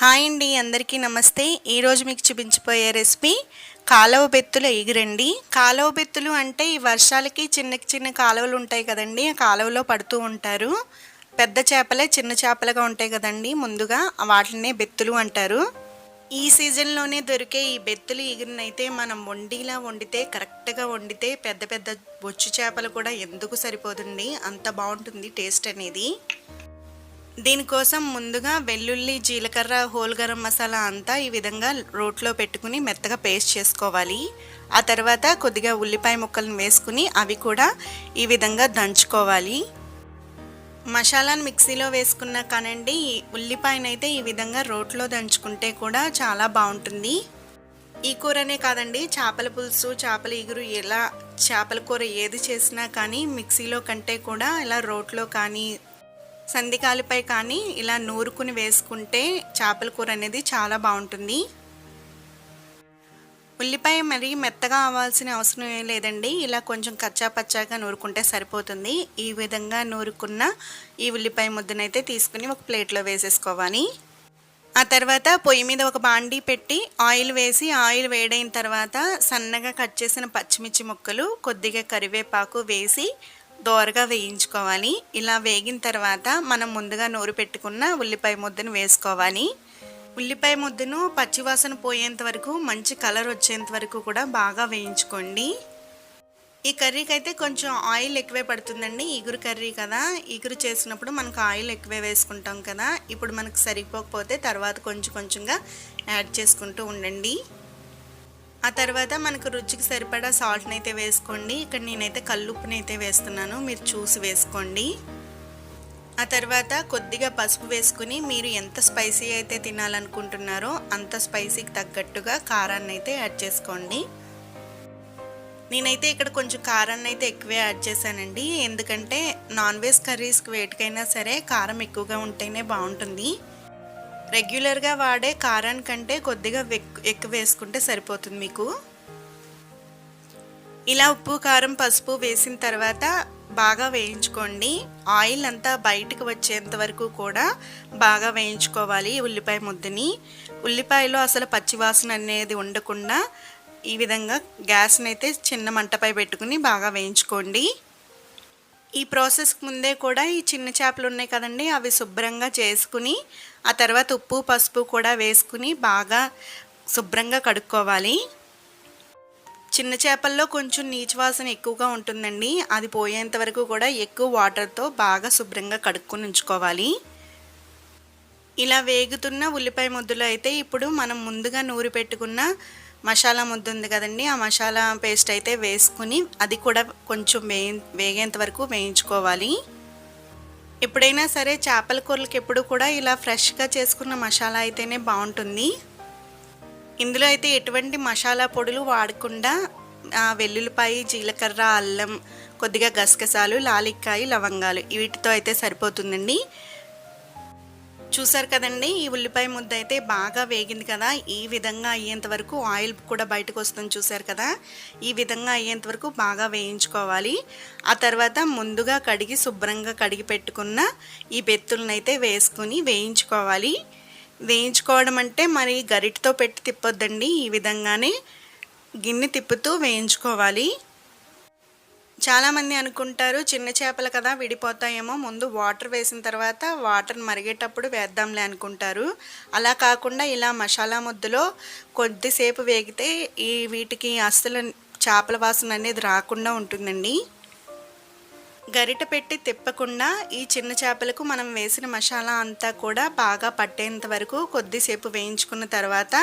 Hi అండి అందరికీ నమస్తే. ఈరోజు మీకు చూపించిపోయే రెసిపీ కాలువ బెత్తుల ఎగిరండి. కాలువ బెత్తులు అంటే ఈ వర్షాలకి చిన్న చిన్న కాలువలు ఉంటాయి కదండి ఆ కాలువలో పడుతూ ఉంటారు. పెద్ద చేపలే చిన్న చేపలుగా ఉంటాయి కదండి ముందుగా వాటినే బెత్తులు అంటారు. ఈ సీజన్లోనే దొరికే ఈ బెత్తులు ఎగిరినైతే మనం వండిలా వండితే కరెక్ట్గా వండితే పెద్ద పెద్ద బొచ్చు చేపలు కూడా ఎందుకు సరిపోతుంది అంత బాగుంటుంది టేస్ట్ అనేది. దీనికోసం ముందుగా వెల్లుల్లి జీలకర్ర హోల్ గరం మసాలా అంతా ఈ విధంగా రోట్లో పెట్టుకుని మెత్తగా పేస్ట్ చేసుకోవాలి. ఆ తర్వాత కొద్దిగా ఉల్లిపాయ ముక్కలను వేసుకుని అవి కూడా ఈ విధంగా దంచుకోవాలి. మసాలాను మిక్సీలో వేసుకున్నా కానండి ఈ ఉల్లిపాయనైతే ఈ విధంగా రోట్లో దంచుకుంటే కూడా చాలా బాగుంటుంది. ఈ కూరనే కాదండి చేపల పులుసు చేపల ఇగురు ఎలా చేపల కూర ఏది చేసినా కానీ మిక్సీలో కంటే కూడా ఇలా రోట్లో కానీ సంధికాలపై కానీ ఇలా నూరుకుని వేసుకుంటే చేపల కూర అనేది చాలా బాగుంటుంది. ఉల్లిపాయ మరీ మెత్తగా అవ్వాల్సిన అవసరం ఏం లేదండి. ఇలా కొంచెం కచ్చా పచ్చాగా నూరుకుంటే సరిపోతుంది. ఈ విధంగా నూరుకున్న ఈ ఉల్లిపాయ ముద్దనైతే తీసుకుని ఒక ప్లేట్లో వేసేసుకోవాలి. ఆ తర్వాత పొయ్యి మీద ఒక బాండీ పెట్టి ఆయిల్ వేసి ఆయిల్ వేడైన తర్వాత సన్నగా కట్ చేసిన పచ్చిమిర్చి ముక్కలు కొద్దిగా కరివేపాకు వేసి దోరగా వేయించుకోవాలి. ఇలా వేగిన తర్వాత మనం ముందుగా నూరు పెట్టుకున్న ఉల్లిపాయ ముద్దను వేసుకోవాలి. ఉల్లిపాయ ముద్దను పచ్చివాసన పోయేంత వరకు మంచి కలర్ వచ్చేంత వరకు కూడా బాగా వేయించుకోండి. ఈ కర్రీకి అయితే కొంచెం ఆయిల్ ఎక్కువే పడుతుందండి. ఈగురు కర్రీ కదా. ఈగురు చేసినప్పుడు మనకు ఆయిల్ ఎక్కువే వేసుకుంటాం కదా. ఇప్పుడు మనకు సరిపోకపోతే తర్వాత కొంచెం కొంచెంగా యాడ్ చేసుకుంటూ ఉండండి. ఆ తర్వాత మనకు రుచికి సరిపడా సాల్ట్ని అయితే వేసుకోండి. ఇక్కడ నేనైతే కల్లుప్పుని అయితే వేస్తున్నాను. మీరు చూసి వేసుకోండి. ఆ తర్వాత కొద్దిగా పసుపు వేసుకుని మీరు ఎంత స్పైసీ అయితే తినాలనుకుంటున్నారో అంత స్పైసీకి తగ్గట్టుగా కారాన్ని అయితే యాడ్ చేసుకోండి. నేనైతే ఇక్కడ కొంచెం కారాన్ని అయితే ఎక్కువే యాడ్ చేశానండి. ఎందుకంటే నాన్ వెజ్ కర్రీస్కి వేటికైనా సరే కారం ఎక్కువగా ఉంటేనే బాగుంటుంది. రెగ్యులర్గా వాడే కారానికంటే కొద్దిగా ఎక్కువ వేసుకుంటే సరిపోతుంది మీకు. ఇలా ఉప్పు కారం పసుపు వేసిన తర్వాత బాగా వేయించుకోండి. ఆయిల్ అంతా బయటకు వచ్చేంత వరకు కూడా బాగా వేయించుకోవాలి ఉల్లిపాయ ముద్దని. ఉల్లిపాయలో అసలు పచ్చివాసన అనేది ఉండకుండా ఈ విధంగా గ్యాస్ని అయితే చిన్న మంటపై పెట్టుకుని బాగా వేయించుకోండి. ఈ ప్రాసెస్కి ముందే కూడా ఈ చిన్న చేపలు ఉన్నాయి కదండి అవి శుభ్రంగా చేసుకుని ఆ తర్వాత ఉప్పు పసుపు కూడా వేసుకుని బాగా శుభ్రంగా కడుక్కోవాలి. చిన్న చేపల్లో కొంచెం నీచు వాసన ఎక్కువగా ఉంటుందండి అది పోయేంత వరకు కూడా ఎక్కువ వాటర్తో బాగా శుభ్రంగా కడుక్కొని ఉంచుకోవాలి. ఇలా వేగుతున్న ఉల్లిపాయ ముద్దలు అయితే ఇప్పుడు మనం ముందుగా నూరి పెట్టుకున్న మసాలా ముద్ద ఉంది కదండి ఆ మసాలా పేస్ట్ అయితే వేసుకుని అది కూడా కొంచెం వేయి వేగేంత వరకు వేయించుకోవాలి. ఎప్పుడైనా సరే చేపల కూరలకి ఎప్పుడు కూడా ఇలా ఫ్రెష్గా చేసుకున్న మసాలా అయితేనే బాగుంటుంది. ఇందులో అయితే ఎటువంటి మసాలా పొడులు వాడకుండా వెల్లుల్లిపాయ జీలకర్ర అల్లం కొద్దిగా గసగసాలు లాలిక్కాయ లవంగాలు వీటితో అయితే సరిపోతుందండి. చూసారు కదండి ఈ ఉల్లిపాయ ముద్ద అయితే బాగా వేగింది కదా. ఈ విధంగా అయ్యేంత వరకు ఆయిల్ కూడా బయటకు వస్తుంది చూసారు కదా. ఈ విధంగా అయ్యేంత వరకు బాగా వేయించుకోవాలి. ఆ తర్వాత ముందుగా కడిగి శుభ్రంగా కడిగి పెట్టుకున్న ఈ బెత్తులనైతే అయితే వేసుకుని వేయించుకోవాలి. వేయించుకోవడం అంటే మరి గరిటతో పెట్టి తిప్పొద్దండి. ఈ విధంగానే గిన్నె తిప్పుతూ వేయించుకోవాలి. చాలామంది అనుకుంటారు చిన్న చేపలు కదా విడిపోతాయేమో ముందు వాటర్ వేసిన తర్వాత వాటర్ మరిగేటప్పుడు వేద్దాంలే అనుకుంటారు. అలా కాకుండా ఇలా మసాలా ముద్దలో కొద్దిసేపు వేగితే ఈ వీటికి అస్సలు చేపల వాసన అనేది రాకుండా ఉంటుందండి. గరిట పెట్టి తిప్పకుండా ఈ చిన్న చేపలకు మనం వేసిన మసాలా అంతా కూడా బాగా పట్టేంత వరకు కొద్దిసేపు వేయించుకున్న తర్వాత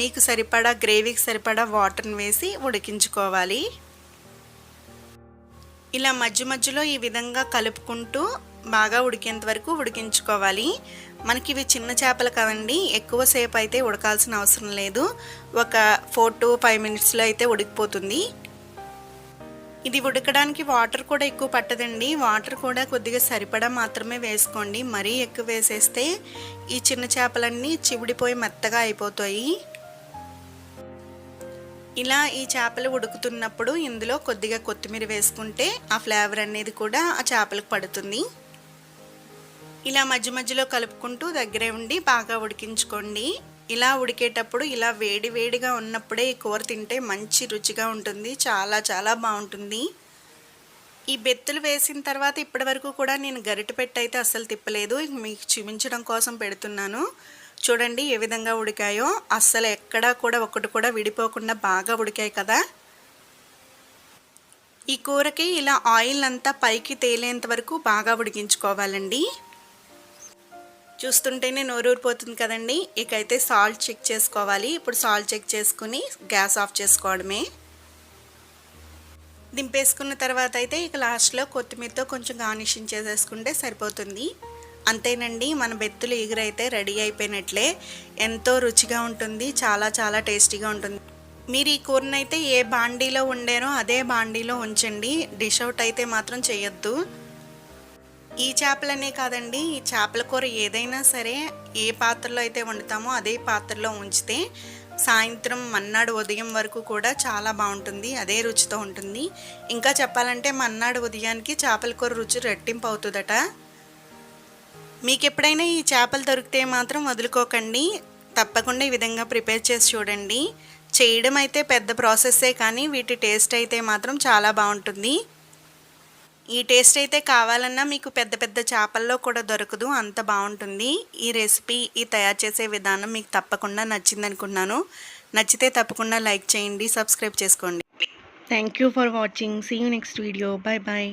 మీకు సరిపడా గ్రేవీకి సరిపడా వాటర్ని వేసి ఉడికించుకోవాలి. ఇలా మధ్య మధ్యలో ఈ విధంగా కలుపుకుంటూ బాగా ఉడికేంత వరకు ఉడికించుకోవాలి. మనకి ఇవి చిన్న చేపలు కదండి ఎక్కువసేపు అయితే ఉడకాల్సిన అవసరం లేదు. ఒక ఫోర్ టు ఫైవ్ మినిట్స్లో అయితే ఉడికిపోతుంది. ఇది ఉడకడానికి వాటర్ కూడా ఎక్కువ పట్టదండి. వాటర్ కూడా కొద్దిగా సరిపడా మాత్రమే వేసుకోండి. మరీ ఎక్కువ వేసేస్తే ఈ చిన్న చేపలన్నీ చివిడిపోయి మెత్తగా అయిపోతాయి. ఇలా ఈ చేపలు ఉడుకుతున్నప్పుడు ఇందులో కొద్దిగా కొత్తిమీర వేసుకుంటే ఆ ఫ్లేవర్ అనేది కూడా ఆ చేపలకు పడుతుంది. ఇలా మధ్య మధ్యలో కలుపుకుంటూ దగ్గరే ఉండి బాగా ఉడికించుకోండి. ఇలా ఉడికేటప్పుడు ఇలా వేడి వేడిగా ఉన్నప్పుడే ఈ కూర తింటే మంచి రుచిగా ఉంటుంది చాలా చాలా బాగుంటుంది. ఈ బెత్తులు వేసిన తర్వాత ఇప్పటి వరకు కూడా నేను గరిటె పెట్టి అయితే అస్సలు తిప్పలేదు మీకు చూపించడం కోసం పెడుతున్నాను. చూడండి ఏ విధంగా ఉడికాయో. అస్సలు ఎక్కడా కూడా ఒకటి కూడా విడిపోకుండా బాగా ఉడికాయి కదా. ఈ కూరకి ఇలా ఆయిల్ అంతా పైకి తేలేంత వరకు బాగా ఉడికించుకోవాలండి. చూస్తుంటేనే నోరూరిపోతుంది కదండి. ఇకైతే సాల్ట్ చెక్ చేసుకోవాలి. ఇప్పుడు సాల్ట్ చెక్ చేసుకుని గ్యాస్ ఆఫ్ చేసుకోవడమే. దింపేసుకున్న తర్వాత అయితే ఇక లాస్ట్లో కొత్తిమీరతో కొంచెం గార్నిషింగ్ చేసేసుకుంటే సరిపోతుంది. అంతేనండి మన బెత్తులు ఎగురైతే రెడీ అయిపోయినట్లే. ఎంతో రుచిగా ఉంటుంది చాలా చాలా టేస్టీగా ఉంటుంది. మీరు ఈ కూరనైతే ఏ బాండీలో ఉండేనో అదే బాండీలో ఉంచండి. డిష్ అవుట్ అయితే మాత్రం చేయొద్దు. ఈ చేపలనే కాదండి ఈ చేపల కూర ఏదైనా సరే ఏ పాత్రలో అయితే వండుతామో అదే పాత్రలో ఉంచితే సాయంత్రం మన్నాడు ఉదయం వరకు కూడా చాలా బాగుంటుంది అదే రుచితో ఉంటుంది. ఇంకా చెప్పాలంటే మన్నాడు ఉదయానికి చేపల కూర రుచి రెట్టింపు అవుతుందట. మీకు ఎప్పుడైనా ఈ చేపలు దొరికితే మాత్రం వదులుకోకండి. తప్పకుండా ఈ విధంగా ప్రిపేర్ చేసి చూడండి. చేయడం అయితే పెద్ద ప్రాసెస్సే కానీ వీటి టేస్ట్ అయితే మాత్రం చాలా బాగుంటుంది. ఈ టేస్ట్ అయితే కావాలన్నా మీకు పెద్ద పెద్ద చేపల్లో కూడా దొరకదు. అంత బాగుంటుంది. ఈ రెసిపీ ఈ తయారు చేసే విధానం మీకు తప్పకుండా నచ్చింది అనుకున్నాను నచ్చితే తప్పకుండా లైక్ చేయండి సబ్స్క్రైబ్ చేసుకోండి. Thank you for watching see you next video bye bye